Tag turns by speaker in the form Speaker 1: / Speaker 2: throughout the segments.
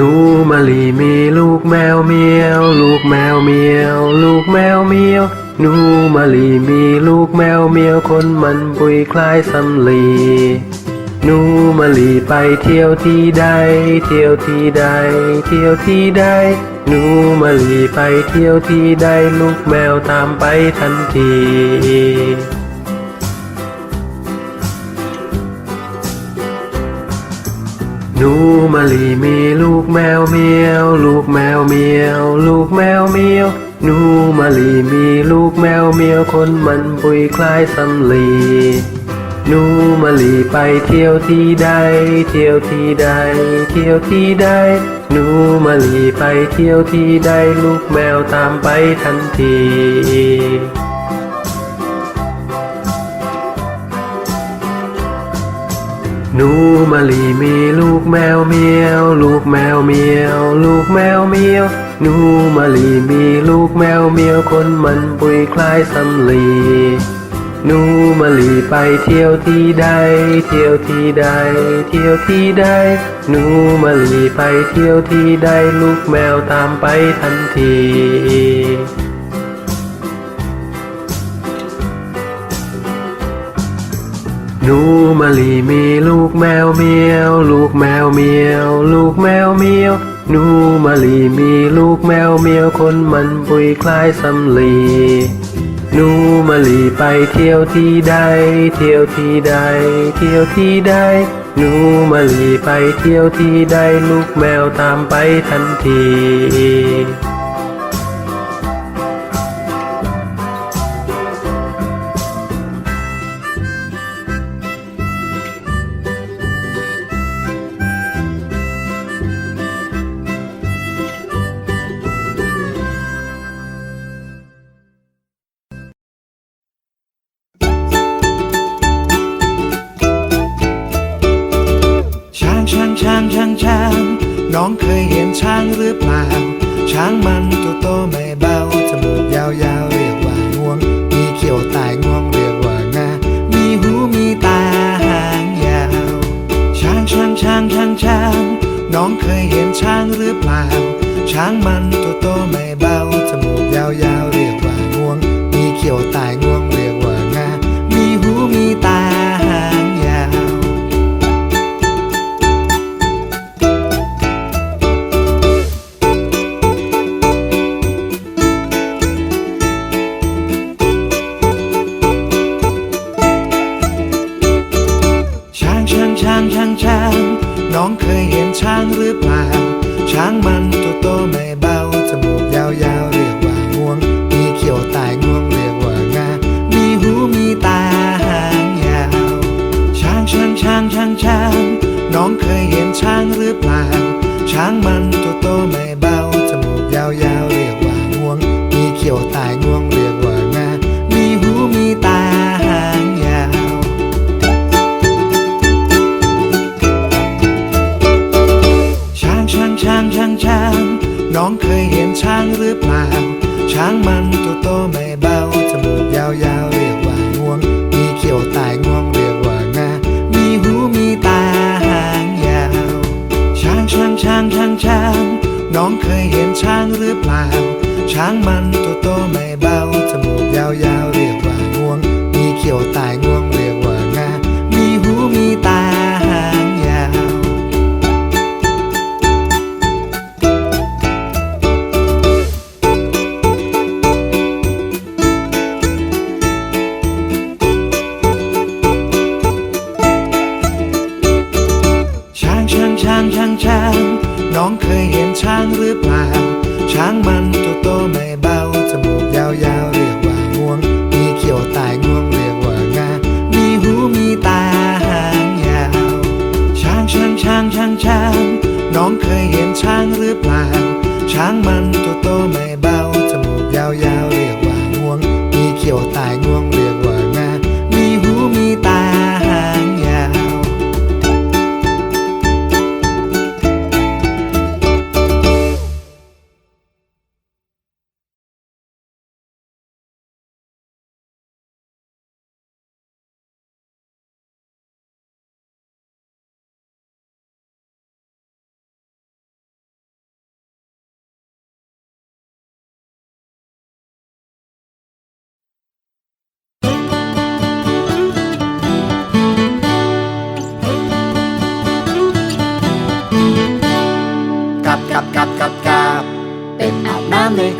Speaker 1: หนูมะลีมีลูกแมวเมียว ลูกแมวเมียว ลูกแมวเมียว หนูมะลีมีลูกแมวเมียวคนมันปุยคล้ายสำลีหนูมะลีไปเที่ยวที่ใด เที่ยวที่ใด เที่ยวที่ใดหนูมะลีไปเที่ยวที่ใดลูกแมวตามไปทันทีหนู มะลีมีลูกแมวเมียว ลูกแมวเมียว ลูกแมวเมียวหนูมะลีมีลูกแมวเมียวคนมันปุยคล้ายสำลีหนูมะลีไปเที่ยวที่ใด เที่ยวที่ใด เที่ยวที่ใดหนูมะลีไปเที่ยวที่ใด ลูกแมวตามไปทันที หนูมะลีมีลูกแมวเมียว ลูกแมวเมียว ลูกแมวเมียว หนูมะลีมีลูกแมวเมียวคนมันปุยคล้ายสำลีหนูมะลีไปเที่ยวที่ใด เที่ยวที่ใด เที่ยวที่ใด หนูมะลีไปเที่ยวที่ใด ลูกแมวตามไปทันที หนูมะลีมีลูกแมวเมียว ลูกแมวเมียว ลูกแมวเมียว หนูมะลีมีลูกแมวเมียวคนมันปุยคล้ายสำลีหนูมะลีไปเที่ยวที่ใด เที่ยวที่ใด เที่ยวที่ใด หนูมะลีไปเที่ยวที่ใด ลูกแมวตามไปทันที
Speaker 2: วยาวเรียกว่างวง มีเขียวตายงวงเรียกว่างา มีหูมีตาหางยาว ช้างช้างช้างช้างช้าง น้องเคยเห็นช้างหรือเปล่า ช้างมันตัวโตไม่เบา จมูกยาวยาวเรียกว่างวง มีเขียวตายงวง มันตัวโตไม่เบา จมูกยาวๆเรียกว่างวง มีเขียวตายงวงเรียกว่างา มีหูมีตาหางยาว ช้างช้างช้างช้างช้าง น้องเคยเห็นช้างหรือเปล่า ช้างมันตัวโตไม่เบา จมูกยาวๆเรียกว่างวง มีเขียวตายางช้างช้าง น้องเคยเห็นช้างหรือเปล่า ช้างมันตัวโตไม่เบาจมูกยาวๆเรียกว่า งวง มีเขียวตายงวง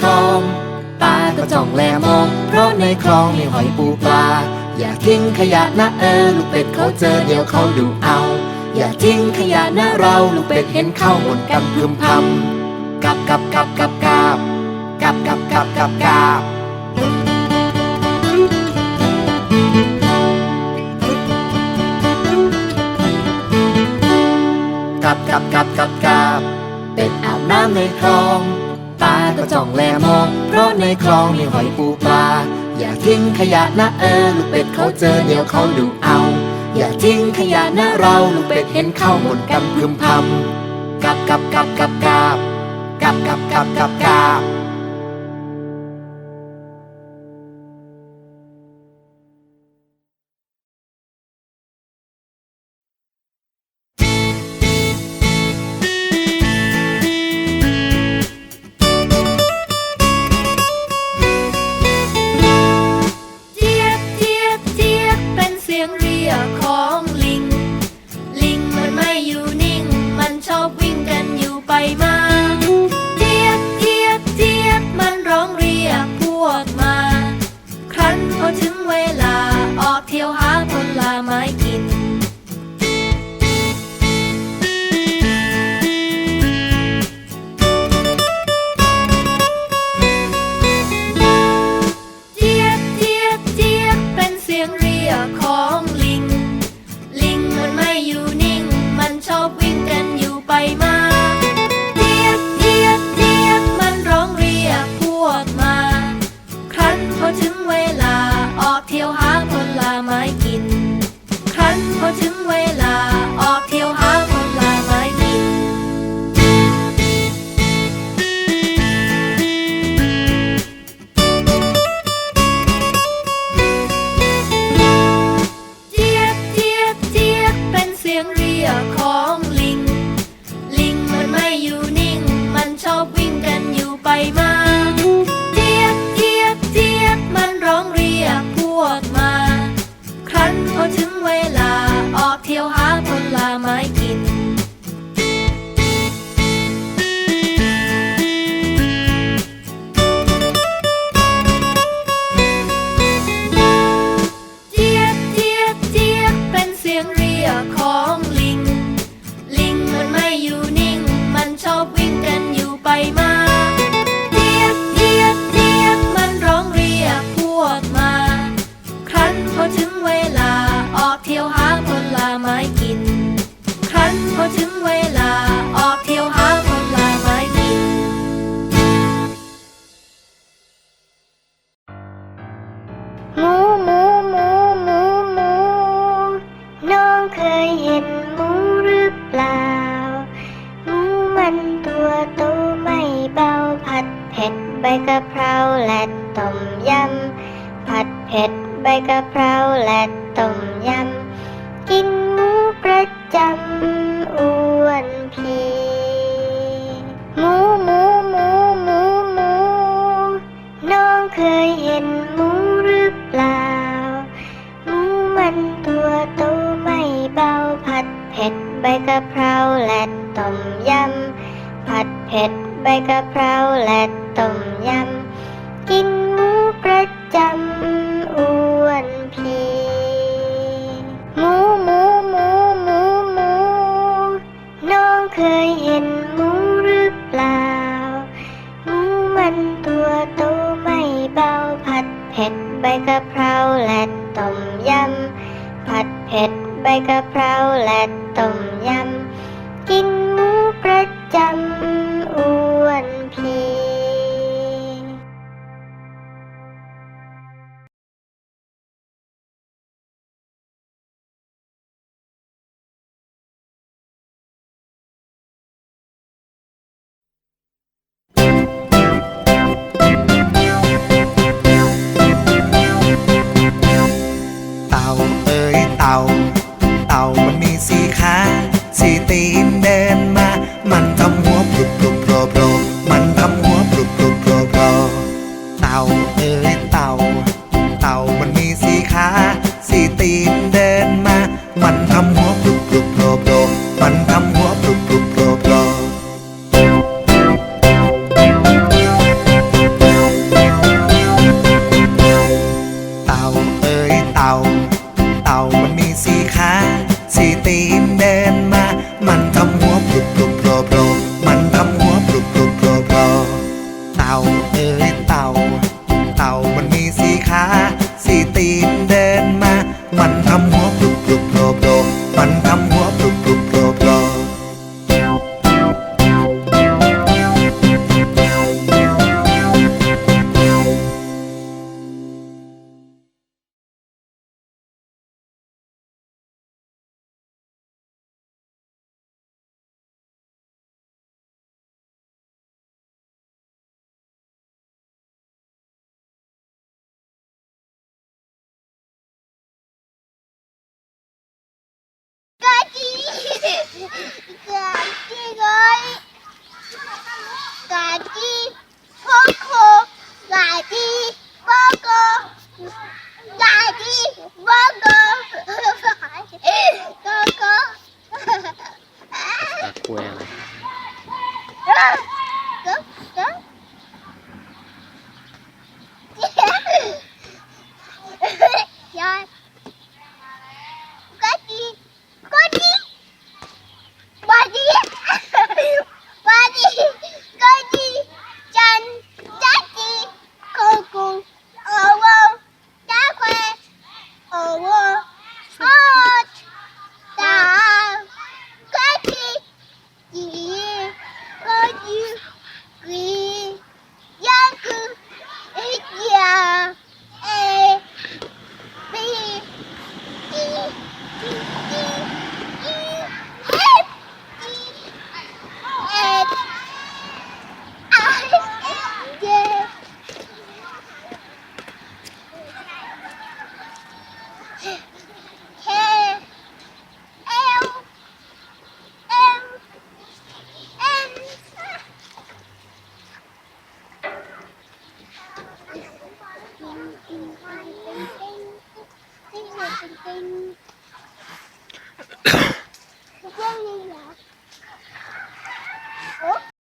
Speaker 2: คลองตาก็
Speaker 3: จ้องแลมอง เพราะในคลองมีหอยปูปลา อย่าทิ้งขยะนะเออลูกเป็ดเขาเจอเดี๋ยวเขาดูเอา อย่าทิ้งขยะนะเราลูกเป็ดเห็นเข้าหมดกันพึมพำกับกับกับกับกับกับกับกับกับกับกับกับกับกับกับเป็ดอาบน้ำในคลอง ในคลองมีหอยปูปลา อย่าทิ้งขยะนะเออลูกเป็ดเขาเจอเดี๋ยวเขาดูเอา อย่าทิ้งขยะนะเราลูกเป็ดเห็นเข้าหมดกันพึมพำกับกับกับกับกับกับกับกับกับกับ
Speaker 1: ไม้กิน ครั้นพอถึงเวลาออกเที่ยวหาผลไม้กิน เจี๊ยบเจี๊ยบเจี๊ยบเป็นเสียงเรียกของลิง ลิงมันไม่อยู่นิ่ง มันชอบวิ่งกันอยู่ไปมา กะ
Speaker 4: เพราและต้มยำ ผัดเผ็ดใบกะเพราและต้ม কাকি গই কাকি পোকো কাকি পোকো কাকি পোকো পোকো Quella. Ah! Go, go.